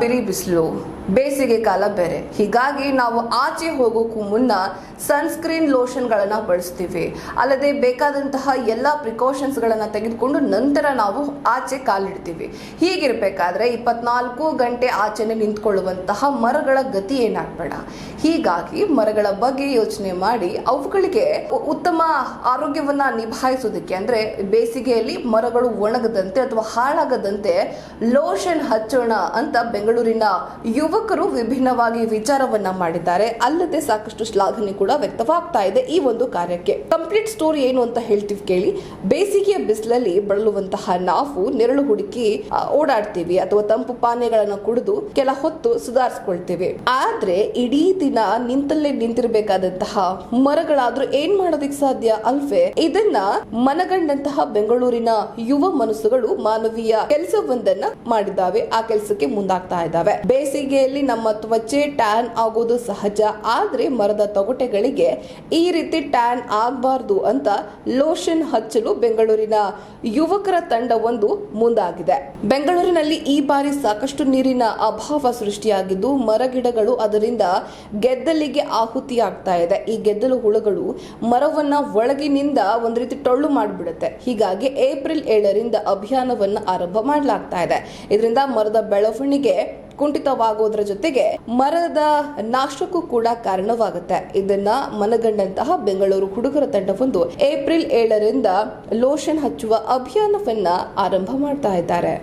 ಬಿರಿ ಬಿಸಿಲು, ಬೇಸಿಗೆ ಕಾಲ ಬೇರೆ. ಹೀಗಾಗಿ ನಾವು ಆಚೆ ಹೋಗೋಕ್ಕೂ ಮುನ್ನ ಸನ್ಸ್ಕ್ರೀನ್ ಲೋಷನ್ಗಳನ್ನು ಬಳಸ್ತೀವಿ. ಅಲ್ಲದೆ ಬೇಕಾದಂತಹ ಎಲ್ಲ ಪ್ರಿಕಾಷನ್ಸ್ಗಳನ್ನು ತೆಗೆದುಕೊಂಡು ನಂತರ ನಾವು ಆಚೆ ಕಾಲಿಡ್ತೀವಿ. ಹೀಗಿರಬೇಕಾದ್ರೆ ಇಪ್ಪತ್ನಾಲ್ಕು ಗಂಟೆ ಆಚೆನೆ ನಿಂತ್ಕೊಳ್ಳುವಂತಹ ಮರಗಳ ಗತಿ ಏನಾಗಬೇಡ. ಹೀಗಾಗಿ ಮರಗಳ ಬಗ್ಗೆ ಯೋಚನೆ ಮಾಡಿ ಅವುಗಳಿಗೆ ಉತ್ತಮ ಆರೋಗ್ಯವನ್ನು ನಿಭಾಯಿಸೋದಕ್ಕೆ ಅಂದರೆ ಬೇಸಿಗೆಯಲ್ಲಿ ಮರಗಳು ಒಣಗದಂತೆ ಅಥವಾ ಹಾಳಾಗದಂತೆ ಲೋಷನ್ ಹಚ್ಚೋಣ ಅಂತ ಬೆಂಗಳೂರಿನ ಯುವಕರು ವಿಭಿನ್ನವಾಗಿ ವಿಚಾರವನ್ನ ಮಾಡಿದ್ದಾರೆ. ಅಲ್ಲದೆ ಸಾಕಷ್ಟು ಶ್ಲಾಘನೆ ಕೂಡ ವ್ಯಕ್ತವಾಗ್ತಾ ಇದೆ ಈ ಒಂದು ಕಾರ್ಯಕ್ಕೆ. ಕಂಪ್ಲೀಟ್ ಸ್ಟೋರಿ ಏನು ಅಂತ ಹೇಳ್ತೀವಿ ಕೇಳಿ. ಬೇಸಿಗೆಯ ಬಿಸಿಲಲ್ಲಿ ಬಳಲುವಂತಹ ನಾವು ನೆರಳು ಹುಡುಕಿ ಓಡಾಡ್ತೀವಿ ಅಥವಾ ತಂಪು ಪಾನೀಯಗಳನ್ನ ಕುಡಿದು ಕೆಲ ಹೊತ್ತು ಸುಧಾರಿಸ್ಕೊಳ್ತೀವಿ. ಆದ್ರೆ ಇಡೀ ದಿನ ನಿಂತಲ್ಲೇ ನಿಂತಿರ್ಬೇಕಾದಂತಹ ಮರಗಳಾದ್ರೂ ಏನ್ ಮಾಡೋದಿಕ್ ಸಾಧ್ಯ ಅಲ್ವೇ? ಇದನ್ನ ಮನಗಂಡಂತಹ ಬೆಂಗಳೂರಿನ ಯುವ ಮನಸ್ಸುಗಳು ಮಾನವೀಯ ಕೆಲಸವೊಂದನ್ನ ಮಾಡಿದ್ದಾವೆ. ಆ ಕೆಲಸಕ್ಕೆ ಮುಂದಾಗ್ತಾ ಇದ್ದಾವೆ. ಬೇಸಿಗೆಯಲ್ಲಿ ನಮ್ಮ ತ್ವಚೆ ಟ್ಯಾನ್ ಆಗೋದು ಸಹಜ, ಆದ್ರೆ ಮರದ ತೊಗಟೆಗಳಿಗೆ ಈ ರೀತಿ ಟ್ಯಾನ್ ಆಗಬಾರ್ದು ಅಂತ ಲೋಷನ್ ಹಚ್ಚಲು ಬೆಂಗಳೂರಿನ ಯುವಕರ ತಂಡವೊಂದು ಮುಂದಾಗಿದೆ. ಬೆಂಗಳೂರಿನಲ್ಲಿ ಈ ಬಾರಿ ಸಾಕಷ್ಟು ನೀರಿನ ಅಭಾವ ಸೃಷ್ಟಿಯಾಗಿದ್ದು, ಮರಗಿಡಗಳು ಅದರಿಂದ ಗೆದ್ದಲಿಗೆ ಆಹುತಿಯಾಗ್ತಾ ಇದೆ. ಈ ಗೆದ್ದಲು ಹುಳುಗಳು ಮರವನ್ನ ಒಳಗಿನಿಂದ ಒಂದು ರೀತಿ ಟೊಳ್ಳು ಮಾಡಿಬಿಡುತ್ತೆ. ಹೀಗಾಗಿ ಏಪ್ರಿಲ್ ಏಳರಿಂದ ಅಭಿಯಾನವನ್ನು ಆರಂಭ ಮಾಡಲಾಗ್ತಾ ಇದೆ. ಇದರಿಂದ ಮರದ ಬೆಳವಣಿಗೆ ಕುಂಠಿತವಾಗೋದ್ರ ಜೊತೆಗೆ ಮರದ ನಾಶಕ್ಕೂ ಕೂಡ ಕಾರಣವಾಗುತ್ತೆ. ಇದನ್ನ ಮನಗಂಡಂತಹ ಬೆಂಗಳೂರು ಹುಡುಗರ ತಂಡವೊಂದು ಏಪ್ರಿಲ್ ಏಳರಿಂದ ಲೋಷನ್ ಹಚ್ಚುವ ಅಭಿಯಾನವನ್ನ ಆರಂಭ ಮಾಡ್ತಾ ಇದ್ದಾರೆ.